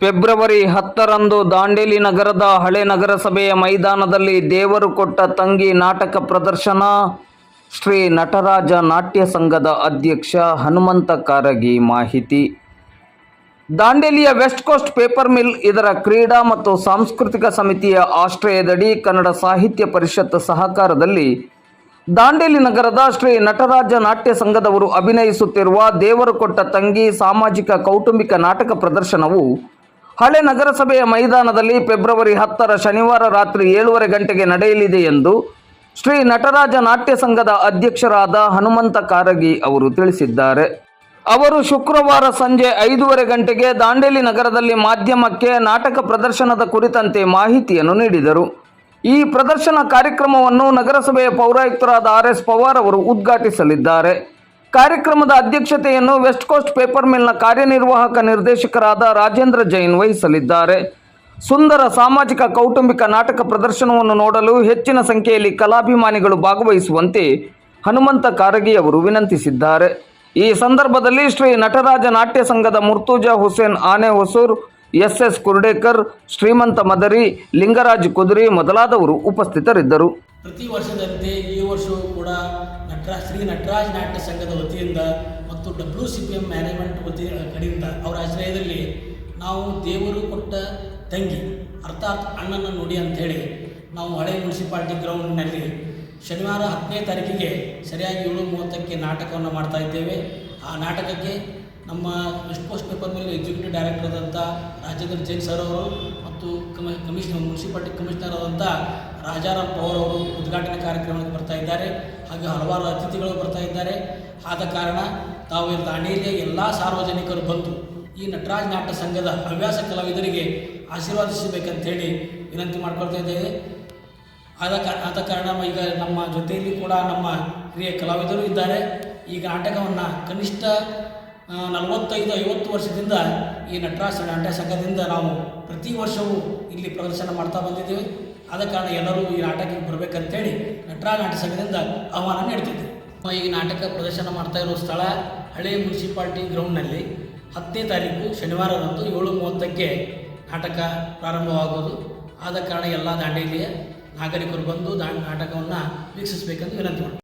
February ಹತ್ತರಂದು ದಾಂಡೇಲಿ ನಗರದ ಹಳೆ ನಗರಸಭೆಯ ಮೈದಾನದಲ್ಲಿ ದೇವರು ಕೊಟ್ಟ ತಂಗಿ ನಾಟಕ ಪ್ರದರ್ಶನ, ಶ್ರೀ ನಟರಾಜ ನಾಟ್ಯ ಸಂಘದ ಅಧ್ಯಕ್ಷ ಹನುಮಂತ ಕಾರಗಿ ಮಾಹಿತಿ. ದಾಂಡೇಲಿಯ ವೆಸ್ಟ್ ಕೋಸ್ಟ್ ಪೇಪರ್ ಮಿಲ್ ಇದರ ಕ್ರೀಡಾ ಮತ್ತು ಸಾಂಸ್ಕೃತಿಕ ಸಮಿತಿಯ ಆಶ್ರಯದಡಿ ಕನ್ನಡ ಸಾಹಿತ್ಯ ಪರಿಷತ್ ಸಹಕಾರದಲ್ಲಿ ದಾಂಡೇಲಿ ನಗರದ ಶ್ರೀ ನಟರಾಜ ನಾಟ್ಯ ಸಂಘದವರು ಅಭಿನಯಿಸುತ್ತಿರುವ ದೇವರು ಕೊಟ್ಟ ತಂಗಿ ಸಾಮಾಜಿಕ ಕೌಟುಂಬಿಕ ನಾಟಕ ಪ್ರದರ್ಶನವು ಹಳೆ ನಗರಸಭೆಯ ಮೈದಾನದಲ್ಲಿ ಫೆಬ್ರವರಿ ಹತ್ತರ ಶನಿವಾರ ರಾತ್ರಿ ಏಳುವರೆ ಗಂಟೆಗೆ ನಡೆಯಲಿದೆ ಎಂದು ಶ್ರೀ ನಟರಾಜ ನಾಟ್ಯ ಸಂಘದ ಅಧ್ಯಕ್ಷರಾದ ಹನುಮಂತ ಕಾರಗಿ ಅವರು ತಿಳಿಸಿದ್ದಾರೆ. ಅವರು ಶುಕ್ರವಾರ ಸಂಜೆ ಐದೂವರೆ ಗಂಟೆಗೆ ದಾಂಡೇಲಿ ನಗರದಲ್ಲಿ ಮಾಧ್ಯಮಕ್ಕೆ ನಾಟಕ ಪ್ರದರ್ಶನದ ಕುರಿತಂತೆ ಮಾಹಿತಿಯನ್ನು ನೀಡಿದರು. ಈ ಪ್ರದರ್ಶನ ಕಾರ್ಯಕ್ರಮವನ್ನು ನಗರಸಭೆಯ ಪೌರಾಯುಕ್ತರಾದ ಆರ್ ಎಸ್ ಪವಾರ್ ಅವರು ಉದ್ಘಾಟಿಸಲಿದ್ದಾರೆ. ಕಾರ್ಯಕ್ರಮದ ಅಧ್ಯಕ್ಷತೆಯನ್ನು ವೆಸ್ಟ್ ಕೋಸ್ಟ್ ಪೇಪರ್ ಮಿಲ್ನ ಕಾರ್ಯನಿರ್ವಾಹಕ ನಿರ್ದೇಶಕರಾದ ರಾಜೇಂದ್ರ ಜೈನ್ ವಹಿಸಲಿದ್ದಾರೆ. ಸುಂದರ ಸಾಮಾಜಿಕ ಕೌಟುಂಬಿಕ ನಾಟಕ ಪ್ರದರ್ಶನವನ್ನು ನೋಡಲು ಹೆಚ್ಚಿನ ಸಂಖ್ಯೆಯಲ್ಲಿ ಕಲಾಭಿಮಾನಿಗಳು ಭಾಗವಹಿಸುವಂತೆ ಹನುಮಂತ ಕಾರಗಿ ಅವರು ವಿನಂತಿಸಿದ್ದಾರೆ. ಈ ಸಂದರ್ಭದಲ್ಲಿ ಶ್ರೀ ನಟರಾಜ ನಾಟ್ಯ ಸಂಘದ ಮುರ್ತುಜಾ ಹುಸೇನ್ ಆನೆ ಹೊಸೂರ್ ಎಸ್ ಎಸ್ ಕುರ್ಡೇಕರ್, ಶ್ರೀಮಂತ ಮದರಿ, ಲಿಂಗರಾಜ್ ಕುದುರಿ ಮೊದಲಾದವರು ಉಪಸ್ಥಿತರಿದ್ದರು. ಪ್ರತಿ ವರ್ಷದಂತೆ ಈ ವರ್ಷವೂ ಕೂಡ ನಟರಾಜ್, ಶ್ರೀ ನಟರಾಜ್ ನಾಟ್ಯ ಸಂಘದ ವತಿಯಿಂದ ಮತ್ತು W C P M management ವತಿ ಕಡೆಯಿಂದ ಅವರ ಆಶ್ರಯದಲ್ಲಿ ನಾವು ದೇವರು ಕೊಟ್ಟ ತಂಗಿ, ಅರ್ಥಾತ್ ಅಣ್ಣನ ನುಡಿ ಅಂಥೇಳಿ ನಾವು ಹಳೆ ಮುನ್ಸಿಪಾಲ್ಟಿ ಗ್ರೌಂಡ್ನಲ್ಲಿ ಶನಿವಾರ ಹತ್ತನೇ ತಾರೀಕಿಗೆ ಸರಿಯಾಗಿ ಏಳು ಮೂವತ್ತಕ್ಕೆ ನಾಟಕವನ್ನು ಮಾಡ್ತಾ ಇದ್ದೇವೆ. ಆ ನಾಟಕಕ್ಕೆ ನಮ್ಮ ವೆಸ್ಟ್ ಕೋಸ್ಟ್ ಪೇಪರ್ ಮೇಲೆ ಎಕ್ಸಿಕ್ಯೂಟಿವ್ ಡೈರೆಕ್ಟರ್ ಆದಂಥ ರಾಜೇಂದ್ರ ಜೈನ್ ಸರ್ ಅವರು ಮತ್ತು ಕಮ ಕಮಿಷನರ್ ಮುನ್ಸಿಪಾಲ್ಟಿ ಕಮಿಷನರ್ ಆದಂಥ ರಾಜಾರಾಮ್ ಪವಾರ್ ಅವರು ಉದ್ಘಾಟನೆ ಕಾರ್ಯಕ್ರಮಕ್ಕೆ ಬರ್ತಾ ಇದ್ದಾರೆ ಹಾಗೆ ಹಲವಾರು ಅತಿಥಿಗಳು ಬರ್ತಾ ಇದ್ದಾರೆ. ಆದ ಕಾರಣ ತಾವು ದಾಂಡೇಲಿಯ ಎಲ್ಲ ಸಾರ್ವಜನಿಕರು ಬಂದು ಈ ನಟರಾಜ್ ನಾಟ್ಯ ಸಂಘದ ಹವ್ಯಾಸ ಕಲಾವಿದರಿಗೆ ಆಶೀರ್ವಾದಿಸಬೇಕಂತೇಳಿ ವಿನಂತಿ ಮಾಡ್ಕೊಳ್ತಾ ಇದ್ದೇವೆ. ಆದ ಆದ ಕಾರಣ ಈಗ ನಮ್ಮ ಜೊತೆಯಲ್ಲಿ ಕೂಡ ನಮ್ಮ ಹಿರಿಯ ಕಲಾವಿದರು ಇದ್ದಾರೆ. ಈ ನಾಟಕವನ್ನು ಕನಿಷ್ಠ ನಲವತ್ತೈದು, ಐವತ್ತು ವರ್ಷದಿಂದ ಈ ನಟರಾಜ ನಾಟ್ಯ ಸಂಘದಿಂದ ನಾವು ಪ್ರತಿ ವರ್ಷವೂ ಇಲ್ಲಿ ಪ್ರದರ್ಶನ ಮಾಡ್ತಾ ಬಂದಿದ್ದೇವೆ. ಆದ ಕಾರಣ ಎಲ್ಲರೂ ಈ ನಾಟಕಕ್ಕೆ ಬರಬೇಕಂತೇಳಿ ನಟರಾಜ ನಾಟ್ಯ ಸಂಘದಿಂದ ಆಹ್ವಾನ ನೀಡ್ತಿದ್ದೇವೆ ಈಗ ಈ ನಾಟಕ ಪ್ರದರ್ಶನ ಮಾಡ್ತಾ ಇರೋ ಸ್ಥಳ ಹಳೆ ಮುನ್ಸಿಪಾಲ್ಟಿ ಗ್ರೌಂಡ್ನಲ್ಲಿ ಹತ್ತನೇ ತಾರೀಕು ಶನಿವಾರದಂದು ಏಳು ಮೂವತ್ತಕ್ಕೆ ನಾಟಕ ಪ್ರಾರಂಭವಾಗುವುದು ಆದ ಕಾರಣ ಎಲ್ಲ ದಾಂಡೇಲಿಯ ನಾಗರಿಕರು ಬಂದು ದಾ ನಾಟಕವನ್ನು ವೀಕ್ಷಿಸಬೇಕೆಂದು ವಿನಂತಿ ಮಾಡ್ತೀನಿ.